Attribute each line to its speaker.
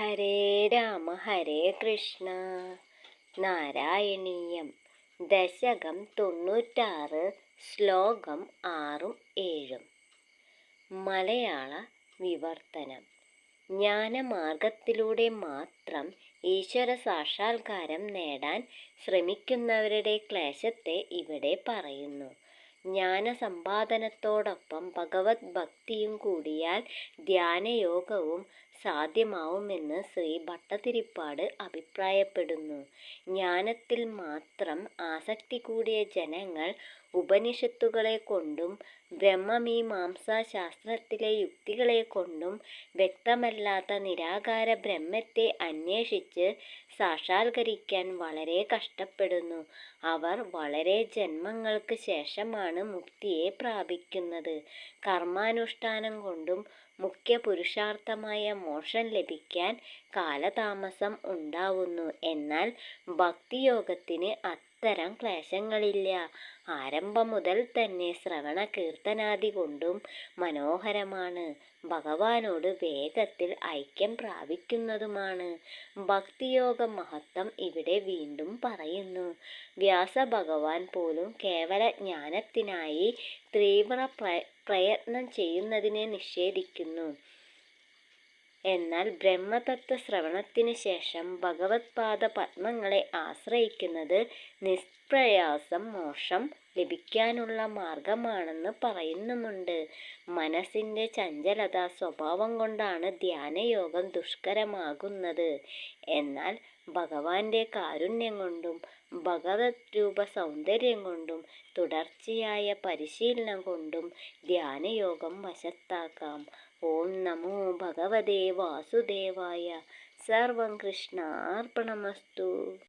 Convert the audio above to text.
Speaker 1: ഹരേ രാമ ഹരേ കൃഷ്ണ. നാരായണീയം. ദശകം തൊണ്ണൂറ്റാറ് ശ്ലോകം ആറും ഏഴും. മലയാള വിവർത്തനം. ജ്ഞാനമാർഗത്തിലൂടെ മാത്രം ഈശ്വര സാക്ഷാത്കാരം നേടാൻ ശ്രമിക്കുന്നവരുടെ ക്ലേശത്തെ ഇവിടെ പറയുന്നു. ജ്ഞാനസമ്പാദനത്തോടൊപ്പം ഭഗവത് ഭക്തിയും കൂടിയാൽ ധ്യാനയോഗവും സാധ്യമാവുമെന്ന് ശ്രീ ഭട്ടതിരിപ്പാട് അഭിപ്രായപ്പെടുന്നു. ജ്ഞാനത്തിൽ മാത്രം ആസക്തി കൂടിയ ജനങ്ങൾ ഉപനിഷത്തുകളെ ഉപനിഷത്തുകളെക്കൊണ്ടും ബ്രഹ്മമീമാംസാശാസ്ത്രത്തിലെ യുക്തികളെക്കൊണ്ടും വ്യക്തമല്ലാത്ത നിരാകാര ബ്രഹ്മത്തെ അന്വേഷിച്ച് സാക്ഷാത്കരിക്കാൻ വളരെ കഷ്ടപ്പെടുന്നു. അവർ വളരെ ജന്മങ്ങൾക്ക് ശേഷമാണ് മുക്തിയെ പ്രാപിക്കുന്നത്. കർമാനുഷ്ഠാനം കൊണ്ടും മുഖ്യ പുരുഷാർത്ഥമായ മോക്ഷം ലഭിക്കാൻ കാലതാമസം ഉണ്ടാവുന്നു. എന്നാൽ ഭക്തിയോഗത്തിന് അത്തരം ക്ലേശങ്ങളില്ല. ആരംഭം മുതൽ തന്നെ ശ്രവണ കീർത്തനാദി കൊണ്ടും മനോഹരമാണ്. ഭഗവാനോട് വേഗത്തിൽ ഐക്യം പ്രാപിക്കുന്നതുമാണ്. ഭക്തിയോഗ മഹത്വം ഇവിടെ വീണ്ടും പറയുന്നു. വ്യാസ ഭഗവാൻ പോലും കേവല ജ്ഞാനത്തിനായി തീവ്ര പ്രയത്നം ചെയ്യുന്നതിനെ നിഷേധിക്കുന്നു. എന്നാൽ ബ്രഹ്മതത്വ ശ്രവണത്തിന് ശേഷം ഭഗവത്പാദ പത്മങ്ങളെ ആശ്രയിക്കുന്നത് നിഷ്പ്രയാസം മോക്ഷം ലഭിക്കാനുള്ള മാർഗമാണെന്ന് പറയുന്നുമുണ്ട്. മനസ്സിന്റെ ചഞ്ചലത സ്വഭാവം കൊണ്ടാണ് ധ്യാനയോഗം ദുഷ്കരമാകുന്നത്. എന്നാൽ ഭഗവാന്റെ കാരുണ്യം കൊണ്ടും ഭഗവത് രൂപ സൗന്ദര്യം കൊണ്ടും തുടർച്ചയായ പരിശീലനം കൊണ്ടും ധ്യാനയോഗം വശത്താക്കാം. ഓം നമോ ഭഗവതേ വാസുദേവായ സർവം കൃഷ്ണാർപ്പണമസ്തു